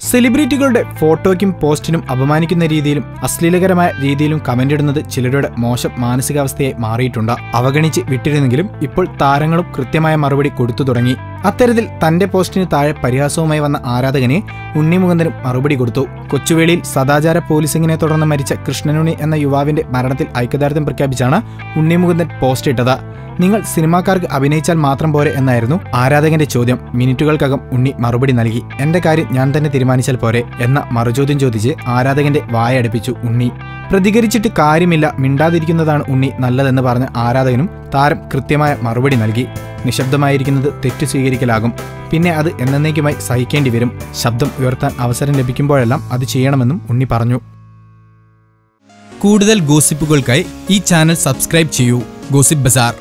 സെലിബ്രിറ്റികളുടെ ഫോട്ടോയ്ക്കും പോസ്റ്റിനും അപമാനിക്കുന്ന രീതിയിലും അശ്ലീലകരമായ രീതിയിലും കമന്റ് ഇടുന്നത് ചിലരുടെ മോശം മാനസികാവസ്ഥയെ മാറിയിട്ടുണ്ട്. അവഗണിച്ച് വിട്ടിരുന്നെങ്കിലും ഇപ്പോൾ താരങ്ങളും കൃത്യമായ മറുപടി കൊടുത്തു തുടങ്ങി. അത്തരത്തിൽ തന്റെ പോസ്റ്റിന് താഴെ പരിഹാസവുമായി വന്ന ആരാധകനെ ഉണ്ണിമുകുന്ദനും മറുപടി കൊടുത്തു. കൊച്ചുവേളിയിൽ സദാചാര പോലീസിങ്ങിനെ തുടർന്ന് മരിച്ച കൃഷ്ണനുണ്ണി എന്ന യുവാവിന്റെ മരണത്തിൽ ഐക്യദാർഢ്യം പ്രഖ്യാപിച്ചാണ് ഉണ്ണിമുകുന്ദൻ പോസ്റ്റ് ഇട്ടത്. നിങ്ങൾ സിനിമാക്കാർക്ക് അഭിനയിച്ചാൽ മാത്രം പോരെ എന്നായിരുന്നു ആരാധകന്റെ ചോദ്യം. മിനിറ്റുകൾക്കകം ഉണ്ണി മറുപടി നൽകി. എന്റെ കാര്യം ഞാൻ തന്നെ തീരുമാനിച്ചാൽ പോരെ എന്ന മറുചോദ്യം ചോദിച്ച് ആരാധകന്റെ വായടുപ്പിച്ചു ഉണ്ണി. പ്രതികരിച്ചിട്ട് കാര്യമില്ല മിണ്ടാതിരിക്കുന്നതാണ് ഉണ്ണി നല്ലതെന്ന് പറഞ്ഞ ആരാധകനും താരം കൃത്യമായ മറുപടി നൽകി. നിശബ്ദമായിരിക്കുന്നത് തെറ്റു സ്വീകരിക്കലാകും. പിന്നെ അത് എന്നേക്കുമായി സഹിക്കേണ്ടി വരും. ശബ്ദം ഉയർത്താൻ അവസരം ലഭിക്കുമ്പോഴെല്ലാം അത് ചെയ്യണമെന്നും ഉണ്ണി പറഞ്ഞു. കൂടുതൽ ഗോസിപ്പുകൾക്കായി ഈ ചാനൽ സബ്സ്ക്രൈബ് ചെയ്യൂ. Gossip bazaar.